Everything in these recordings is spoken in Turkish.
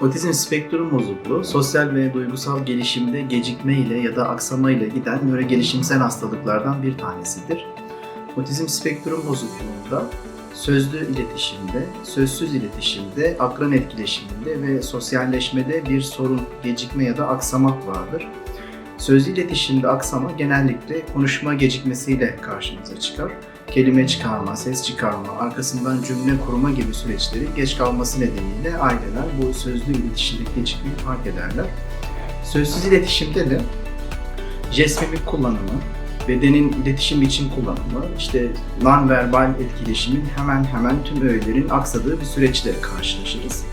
Otizm spektrum bozukluğu, sosyal ve duygusal gelişimde gecikme ile ya da aksama ile giden nörogelişimsel hastalıklardan bir tanesidir. Otizm spektrum bozukluğunda sözlü iletişimde, sözsüz iletişimde, akran etkileşiminde ve sosyalleşmede bir sorun, gecikme ya da aksama vardır. Sözlü iletişimde aksama genellikle konuşma gecikmesiyle karşımıza çıkar. Kelime çıkarma, ses çıkarma, arkasından cümle kurma gibi süreçleri geç kalması nedeniyle aileler bu sözlü iletişimdeki gecikmeyi fark ederler. Sözsüz iletişimde de jest mimik kullanımı, bedenin iletişim için kullanımı, işte non-verbal etkileşimin hemen hemen tüm öğelerin aksadığı bir süreçle karşılaşırız.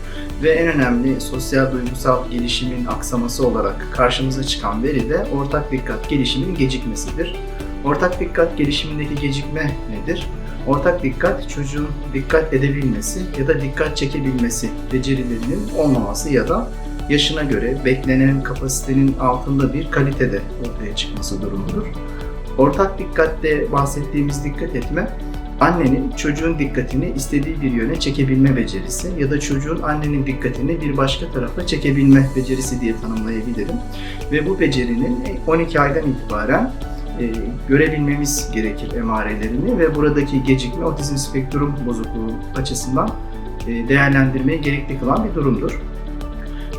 Ve en önemli sosyal duygusal gelişimin aksaması olarak karşımıza çıkan veri de ortak dikkat gelişiminin gecikmesidir. Ortak dikkat gelişimindeki gecikme nedir? Ortak dikkat çocuğun dikkat edebilmesi ya da dikkat çekebilmesi becerilerinin olmaması ya da yaşına göre beklenen kapasitenin altında bir kalitede ortaya çıkması durumudur. Ortak dikkatte bahsettiğimiz dikkat etme, annenin çocuğun dikkatini istediği bir yöne çekebilme becerisi ya da çocuğun annenin dikkatini bir başka tarafa çekebilme becerisi diye tanımlayabilirim. Ve bu becerinin 12 aydan itibaren e, görebilmemiz gerekir emarelerini ve buradaki gecikme otizm spektrum bozukluğu açısından e, değerlendirmeye gerekli kılan bir durumdur.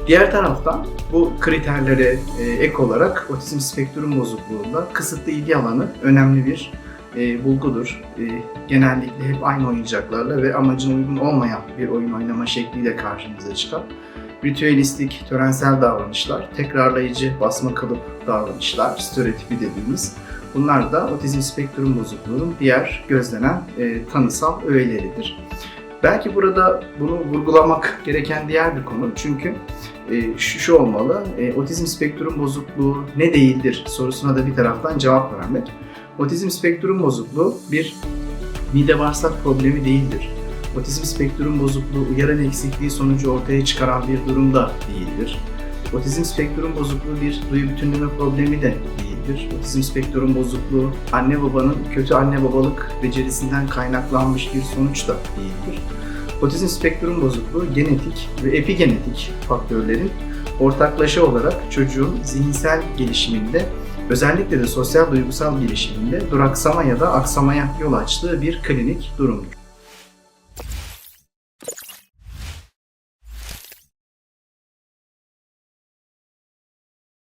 Diğer taraftan bu kriterlere e, ek olarak otizm spektrum bozukluğunda kısıtlı ilgi alanı önemli bir e, bulgudur. E, genellikle hep aynı oyuncaklarla ve amacına uygun olmayan bir oyun oynama şekliyle karşımıza çıkar. Ritüelistik, törensel davranışlar, tekrarlayıcı basma kalıp davranışlar, stereotipi dediğimiz bunlar da otizm spektrum bozukluğunun diğer gözlenen e, tanısal öğeleridir. Belki burada bunu vurgulamak gereken diğer bir konu çünkü e, şu, şu olmalı, e, otizm spektrum bozukluğu ne değildir sorusuna da bir taraftan cevap vermek. Otizm spektrum bozukluğu bir mide bağırsak problemi değildir. Otizm spektrum bozukluğu uyaran eksikliği sonucu ortaya çıkaran bir durum da değildir. Otizm spektrum bozukluğu bir duyu bütünleme problemi de değildir. Otizm spektrum bozukluğu anne babanın kötü anne babalık becerisinden kaynaklanmış bir sonuç da değildir. Otizm spektrum bozukluğu genetik ve epigenetik faktörlerin ortaklaşa olarak çocuğun zihinsel gelişiminde özellikle de sosyal duygusal gelişiminde duraksama ya da aksamaya yol açtığı bir klinik durumdur.